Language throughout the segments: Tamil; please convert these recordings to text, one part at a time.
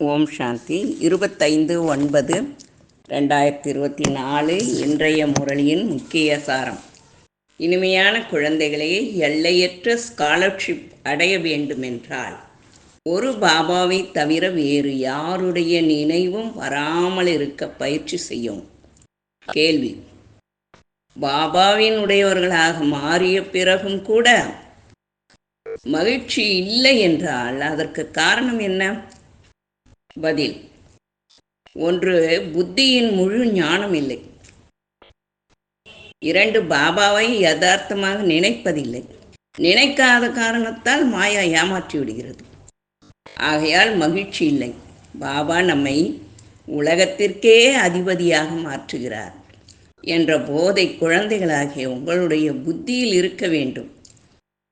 ஓம் சாந்தி. இருபத்தைந்து ஒன்பது ரெண்டாயிரத்தி இருபத்தி நாலு இன்றைய முரளியின் முக்கிய சாரம். இனிமையான குழந்தைகளே எல்லையற்ற ஸ்காலர்ஷிப் அடைய வேண்டுமென்றால் ஒரு பாபாவை தவிர வேறு யாருடைய நினைவும் வராமல் இருக்க பயிற்சி செய்யும். கேள்வி. பாபாவின் உடையவர்களாக மாறிய பிறகும் கூட மகிழ்ச்சி இல்லை என்றால் அதற்கு காரணம் என்ன? பதில். ஒன்று புத்தியின் முழு ஞானம் இல்லை. இரண்டு பாபாவை யதார்த்தமாக நினைப்பதில்லை. நினைக்காத காரணத்தால் மாயா ஏமாற்றி விடுகிறது. ஆகையால் மகிழ்ச்சி இல்லை. பாபா நம்மை உலகத்திற்கே அதிபதியாக மாற்றுகிறார் என்ற போதை குழந்தைகளாகிய உங்களுடைய புத்தியில் இருக்க வேண்டும்.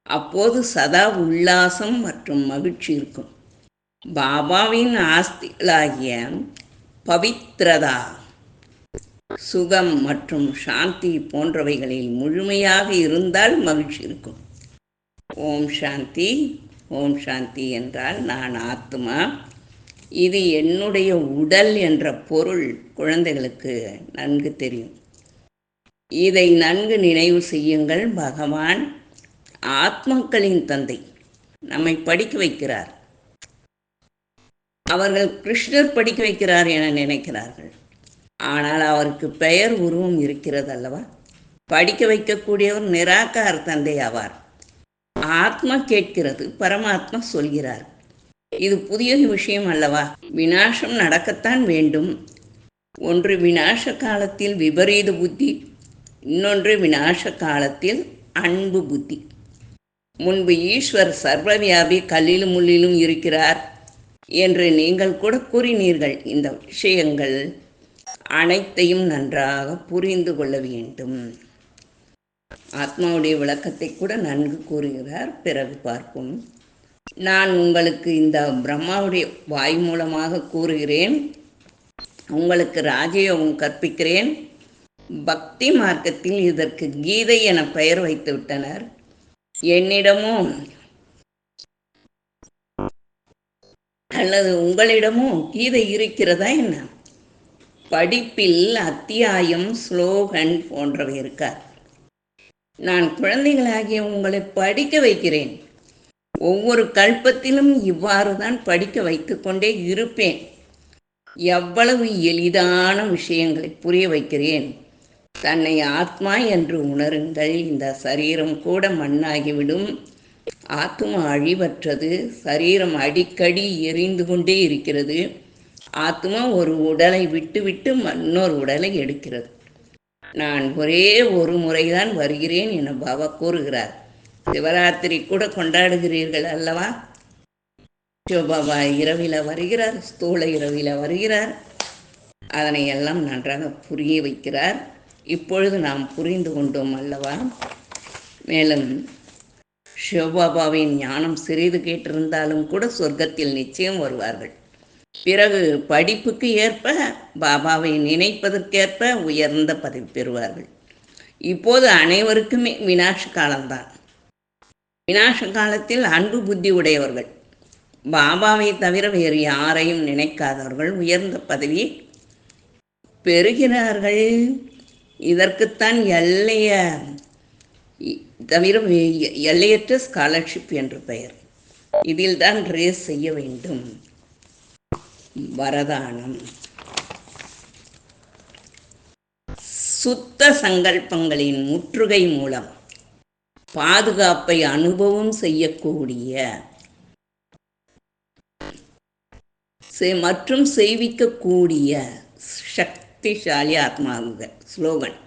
அப்போது சதா உல்லாசம் மற்றும் மகிழ்ச்சி இருக்கும். பாபாவின் ஆஸ்திகளாகிய பவித்ரதா சுகம் மற்றும் சாந்தி போன்றவைகளில் முழுமையாக இருந்தால் மகிழ்ச்சி இருக்கும். ஓம் சாந்தி ஓம் சாந்தி என்றால் நான் ஆத்மா. இது என்னுடைய உடல் என்ற பொருள் குழந்தைகளுக்கு நன்கு தெரியும். இதை நன்கு நினைவு செய்யுங்கள் பகவான் ஆத்மாக்களின் தந்தை. நம்மை படிக்க வைக்கிறார். அவர்கள் கிருஷ்ணர் படிக்க வைக்கிறார் என நினைக்கிறார்கள். ஆனால் அவருக்கு பெயர் உருவம் இருக்கிறது அல்லவா படிக்க வைக்கக்கூடியவர் நிராகார தந்தை ஆவார். ஆத்மா கேட்கிறது பரமாத்மா சொல்கிறார். இது புதிய விஷயம் அல்லவா? வினாசம் நடக்கத்தான் வேண்டும். ஒன்று வினாச காலத்தில் விபரீத புத்தி இன்னொன்று வினாச காலத்தில் அன்பு புத்தி. முன்பு ஈஸ்வர் சர்வவியாபி கல்லிலும் முள்ளிலும் இருக்கிறார். என்று நீங்கள் கூட கூறினீர்கள். இந்த விஷயங்கள் அனைத்தையும் நன்றாக புரிந்து கொள்ள வேண்டும். ஆத்மாவுடைய விளக்கத்தை கூட நன்கு கூறுகிறார். பிறகு பார்ப்போம். நான் உங்களுக்கு இந்த பிரம்மாவுடைய வாய் மூலமாக கூறுகிறேன். உங்களுக்கு ராஜயோகம் கற்பிக்கிறேன். பக்தி மார்க்கத்தில் இதற்கு கீதை என பெயர் வைத்து விட்டனர் என்னிடமும் அல்லது உங்களிடமும் கீதை இருக்கிறதா என்ன? படிப்பில் அத்தியாயம் ஸ்லோகன் போன்றவை இருக்கார் நான் குழந்தைகளாகிய உங்களை படிக்க வைக்கிறேன். ஒவ்வொரு கல்பத்திலும் இவ்வாறு தான் படிக்க வைத்துக்கொண்டே இருப்பேன். எவ்வளவு எளிதான விஷயங்களை புரிய வைக்கிறேன். தன்னை ஆத்மா என்று உணருங்கள். இந்த சரீரம் கூட மண்ணாகிவிடும். ஆத்மா அழிவற்றது சரீரம் அடிக்கடி எரிந்து கொண்டே இருக்கிறது. ஆத்மா ஒரு உடலை விட்டு விட்டு இன்னொரு உடலை எடுக்கிறது. நான் ஒரே ஒரு முறைதான் வருகிறேன் என பாபா கூறுகிறார். சிவராத்திரி கூட கொண்டாடுகிறீர்கள் அல்லவா? சிவபாபா இரவில வருகிறார் ஸ்தூல இரவில வருகிறார். அதனை எல்லாம் நன்றாக புரிய வைக்கிறார். இப்பொழுது நாம் புரிந்து கொண்டோம் அல்லவா? மேலும் சிவபாபாவின் ஞானம் சிறிது கேட்டிருந்தாலும் கூட சொர்க்கத்தில் நிச்சயம் வருவார்கள். பிறகு படிப்புக்கு ஏற்ப பாபாவை நினைப்பதற்கேற்ப உயர்ந்த பதவி பெறுவார்கள். இப்போது அனைவருக்குமே வினாஷ காலம்தான். வினாஷ காலத்தில் அன்பு புத்தி உடையவர்கள். பாபாவை தவிர வேறு யாரையும் நினைக்காதவர்கள் உயர்ந்த பதவி பெறுகிறார்கள். இதற்குத்தான் எல்லைய தவிர எல்லையற்ற ஸ்காலர்ஷிப் என்று பெயர். இதில் தான் ரேஸ் செய்ய வேண்டும். வரதானம். சுத்த சங்கல்பங்களின் முற்றுகை மூலம் பாதுகாப்பை அனுபவம் செய்யக்கூடிய மற்றும் செய்விக்கக்கூடிய சக்திசாலி ஆத்மாவுகள் ஸ்லோகன்.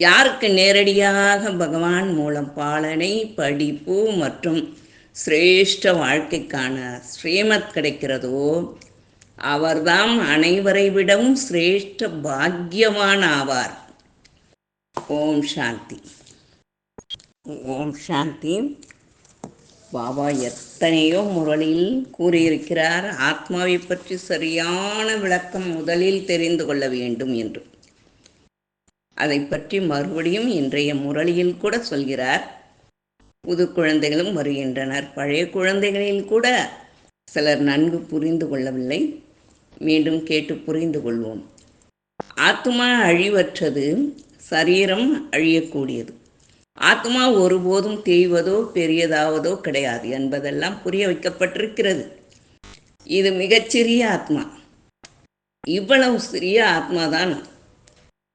யாருக்கு நேரடியாக பகவான் மூலம் பாலனை படிப்பு மற்றும் சிரேஷ்ட வாழ்க்கைக்கான ஸ்ரீமத் கிடைக்கிறதோ அவர்தாம் அனைவரை விடவும் சிரேஷ்ட பாக்கியவான் ஆவார். ஓம் சாந்தி. ஓம் சாந்தி. பாபா எத்தனையோ முரளில் கூறியிருக்கிறார் ஆத்மாவை பற்றி சரியான விளக்கம் முதலில் தெரிந்து கொள்ள வேண்டும் என்று. அதை பற்றி மறுபடியும் இன்றைய முரளியில் கூட சொல்கிறார். புது குழந்தைகளும் வருகின்றனர். பழைய குழந்தைகளில் கூட சிலர் நன்கு புரிந்து கொள்ளவில்லை. மீண்டும் கேட்டு புரிந்து கொள்வோம். ஆத்மா அழிவற்றது. சரீரம் அழியக்கூடியது. ஆத்மா ஒருபோதும் தேய்வதோ பெரியதாவதோ கிடையாது என்பதெல்லாம் புரிய வைக்கப்பட்டிருக்கிறது. இது மிகச்சிறிய ஆத்மா. இவ்வளவு சிறிய ஆத்மாதான்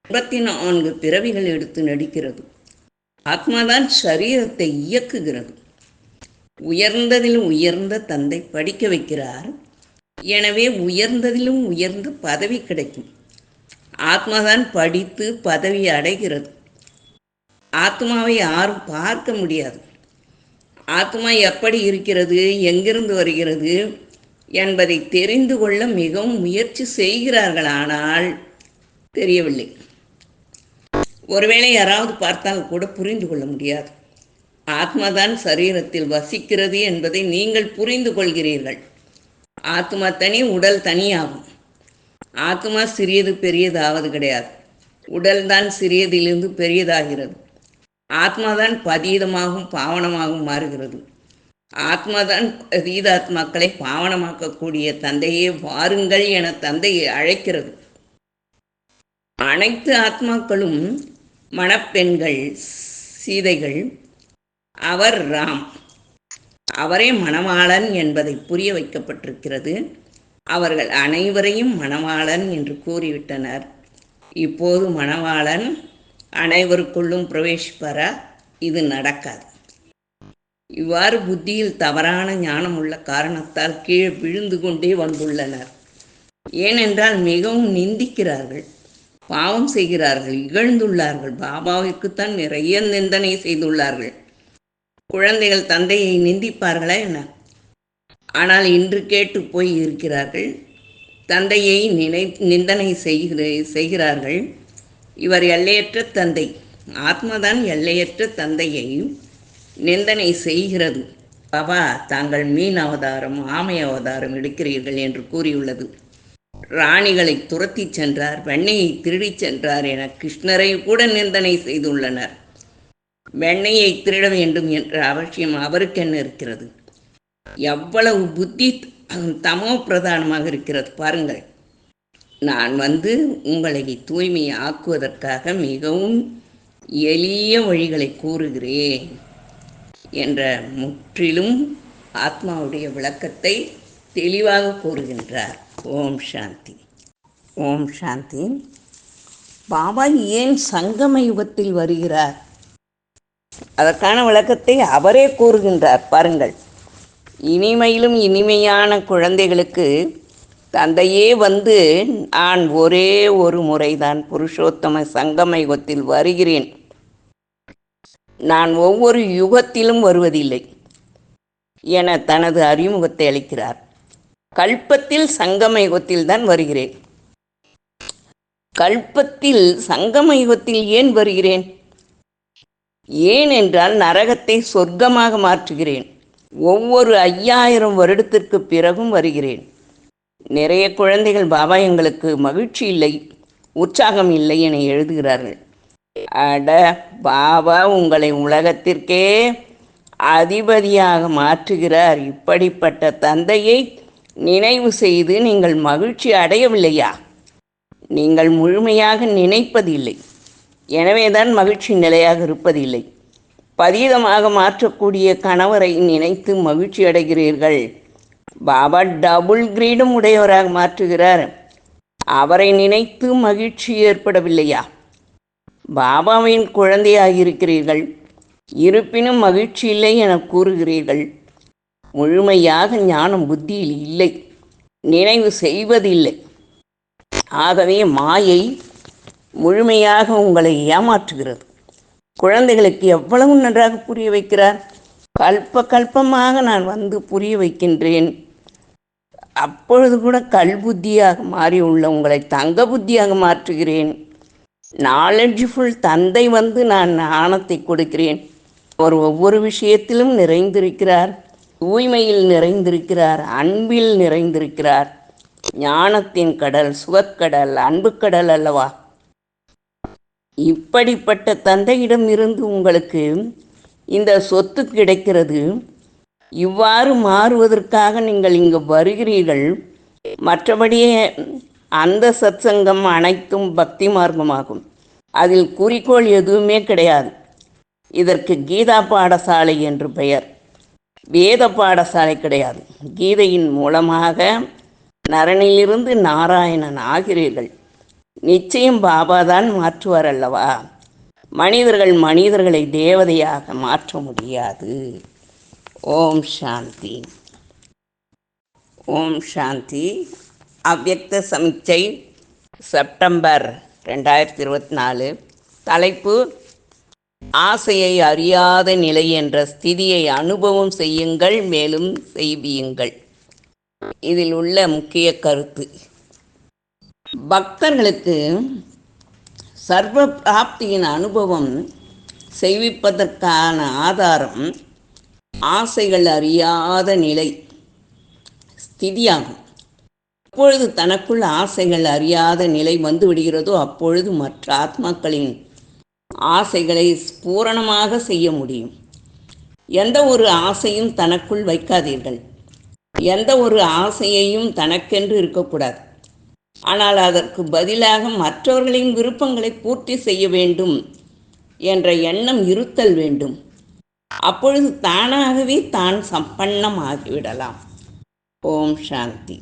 இருபத்தி நான்கு பிறவிகள் எடுத்து நடிக்கிறது. ஆத்மாதான் சரீரத்தை இயக்குகிறது. உயர்ந்ததிலும் உயர்ந்த தந்தை படிக்க வைக்கிறார். எனவே உயர்ந்ததிலும் உயர்ந்த பதவி கிடைக்கும். ஆத்மாதான் படித்து பதவி அடைகிறது. ஆத்மாவை யாரும் பார்க்க முடியாது. ஆத்மா எப்படி இருக்கிறது எங்கிருந்து வருகிறது என்பதை தெரிந்து கொள்ள மிகவும் முயற்சி செய்கிறார்கள். ஆனால் தெரியவில்லை. ஒருவேளை யாராவது பார்த்தால் கூட புரிந்து கொள்ள முடியாது. ஆத்மாதான் சரீரத்தில் வசிக்கிறது என்பதை நீங்கள் புரிந்து கொள்கிறீர்கள். ஆத்மா தனி உடல் தனியாகும். ஆத்மா சிறியது பெரியதாவது கிடையாது. உடல்தான் சிறியதிலிருந்து பெரியதாகிறது. ஆத்மாதான் பதீதமாகவும் பாவனமாகவும் மாறுகிறது. ஆத்மாதான் பதீதாத்மாக்களை பாவனமாக்கக்கூடிய தந்தையே வாருங்கள் என தந்தையை அழைக்கிறது. அனைத்து ஆத்மாக்களும் மணப்பெண்கள் சீதைகள் அவர் ராம். அவரே மணவாளன் என்பதை புரிய வைக்கப்பட்டிருக்கிறது. அவர்கள் அனைவரையும் மணவாளன் என்று கூறிவிட்டனர். இப்போது மணவாளன் அனைவருக்குள்ளும் பிரவேசிப்பாரா? இது நடக்காது. இவ்வாறு புத்தியில் தவறான ஞானம் உள்ள காரணத்தால் கீழே விழுந்து கொண்டே வந்துள்ளனர். ஏனென்றால் மிகவும் நிந்திக்கிறார்கள். பாவம் செய்கிறார்கள் இகழ்ந்துள்ளார்கள். பாபாவிற்குத்தான் நிறைய நிந்தனை செய்துள்ளார்கள். குழந்தைகள் தந்தையை நிந்திப்பார்களா என்ன? ஆனால் இன்று கேட்டு போய் இருக்கிறார்கள். தந்தையை நினை நிந்தனை செய்கிற செய்கிறார்கள். இவர் எல்லையற்ற தந்தை. ஆத்மாதான் எல்லையற்ற தந்தையை நிந்தனை செய்கிறது. பாபா தாங்கள் மீன் அவதாரம் ஆமை அவதாரம் எடுக்கிறீர்கள் என்று கூறியுள்ளது. ராணிகளை துரத்தி சென்றார் வெண்ணையை திருடிச் சென்றார் என கிருஷ்ணரை கூட நிந்தனை செய்துள்ளனர். வெண்ணையை திருட வேண்டும் என்ற அவசியம் அவருக்கு என்ன இருக்கிறது. எவ்வளவு புத்தி தமோ பிரதானமாக இருக்கிறது பாருங்கள். நான் வந்து உங்களை தூய்மை ஆக்குவதற்காக மிகவும் எளிய வழிகளை கூறுகிறேன் என்ற முற்றிலும் ஆத்மாவுடைய விளக்கத்தை தெளிவாக கூறுகின்றார். ஓம் சாந்தி. ஓம் சாந்தி. பாபா ஏன் சங்கம யுகத்தில் வருகிறார்? அதற்கான விளக்கத்தை அவரே கூறுகின்றார். பாருங்கள். இனிமையிலும் இனிமையான குழந்தைகளுக்கு தந்தையே வந்து நான் ஒரே ஒரு முறைதான் புருஷோத்தம சங்கம யுகத்தில் வருகிறேன். நான் ஒவ்வொரு யுகத்திலும் வருவதில்லை. என தனது அறிமுகத்தை அளிக்கிறார். கல்பத்தில் சங்கம யுகத்தில் தான் வருகிறேன். கல்பத்தில் சங்கம யுகத்தில் ஏன் வருகிறேன்? ஏன் என்றால் நரகத்தை சொர்க்கமாக மாற்றுகிறேன். ஒவ்வொரு ஐயாயிரம் வருடத்திற்கு பிறகும் வருகிறேன். நிறைய குழந்தைகள் பாபா எங்களுக்கு மகிழ்ச்சி இல்லை உற்சாகம் இல்லை என எழுதுகிறார்கள். அட பாபா உங்களை உலகத்திற்கே அதிபதியாக மாற்றுகிறார். இப்படிப்பட்ட தந்தையை நினைவு செய்து நீங்கள் மகிழ்ச்சி அடையவில்லையா? நீங்கள் முழுமையாக நினைப்பதில்லை. எனவேதான் மகிழ்ச்சி நிலையாக இருப்பதில்லை. பதீதமாக மாற்றக்கூடிய கணவரை நினைத்து மகிழ்ச்சி அடைகிறீர்கள். பாபா டபுள் கிரீடும் உடையவராக மாற்றுகிறார். அவரை நினைத்து மகிழ்ச்சி ஏற்படவில்லையா? பாபாவின் குழந்தையாக இருக்கிறீர்கள் இருப்பினும் மகிழ்ச்சி இல்லை என கூறுகிறீர்கள். முழுமையாக ஞானம் புத்தியில் இல்லை. நினைவு செய்வதில்லை. ஆகவே மாயை முழுமையாக உங்களை ஏமாற்றுகிறது. குழந்தைகளுக்கு எவ்வளவு நன்றாக புரிய வைக்கிறார்? கல்ப கல்பமாக நான் வந்து புரிய வைக்கின்றேன். அப்பொழுது கூட கல் புத்தியாக மாறி உள்ள உங்களை தங்க புத்தியாக மாற்றுகிறேன். நாலெட்ஜ்ஃபுல் தந்தை வந்து நான் ஞானத்தை கொடுக்கிறேன். அவர் ஒவ்வொரு விஷயத்திலும் நிறைந்திருக்கிறார். தூய்மையில் நிறைந்திருக்கிறார் அன்பில் நிறைந்திருக்கிறார். ஞானத்தின் கடல் சுகக்கடல் அன்புக்கடல் அல்லவா? இப்படிப்பட்ட தந்தையிடம் இருந்து உங்களுக்கு இந்த சொத்து கிடைக்கிறது. இவ்வாறு மாறுவதற்காக நீங்கள் இங்கு வருகிறீர்கள். மற்றபடியே அந்த சத்சங்கம் அனைத்தும் பக்தி மார்க்கமாகும். அதில் குறிக்கோள் எதுவுமே கிடையாது. இதற்கு கீதா பாடசாலை என்று பெயர். வேத பாடசாலை கிடையாது. கீதையின் மூலமாக நரனிலிருந்து நாராயணன் ஆகிறீர்கள். நிச்சயம் பாபா தான் மாற்றுவார் அல்லவா? மனிதர்கள் மனிதர்களை தேவதையாக மாற்ற முடியாது. ஓம் சாந்தி. ஓம் சாந்தி. அவ்வக்த சமிச்சை செப்டம்பர் ரெண்டாயிரத்தி இருபத்தி நாலு. தலைப்பு ஆசையை அறியாத நிலை என்ற ஸ்திதியை அனுபவம் செய்யுங்கள் மேலும் செய்வியுங்கள் இதில் உள்ள முக்கிய கருத்து. பக்தர்களுக்கு சர்வ பிராப்தியின் அனுபவம் செய்விப்பதற்கான ஆதாரம் ஆசைகள் அறியாத நிலை ஸ்திதியாகும். எப்பொழுது தனக்குள் ஆசைகள் அறியாத நிலை வந்து விடுகிறதோ அப்பொழுது மற்ற ஆத்மாக்களின் ஆசைகளை பூரணமாக செய்ய முடியும். எந்த ஒரு ஆசையும் தனக்குள் வைக்காதீர்கள். எந்த ஒரு ஆசையையும் தனக்கென்று இருக்கக்கூடாது. ஆனால் அதற்கு பதிலாக மற்றவர்களின் விருப்பங்களை பூர்த்தி செய்ய வேண்டும் என்ற எண்ணம் இருத்தல் வேண்டும். அப்பொழுது தானாகவே தான் சம்பன்னமாகிவிடலாம் ஓம் சாந்தி.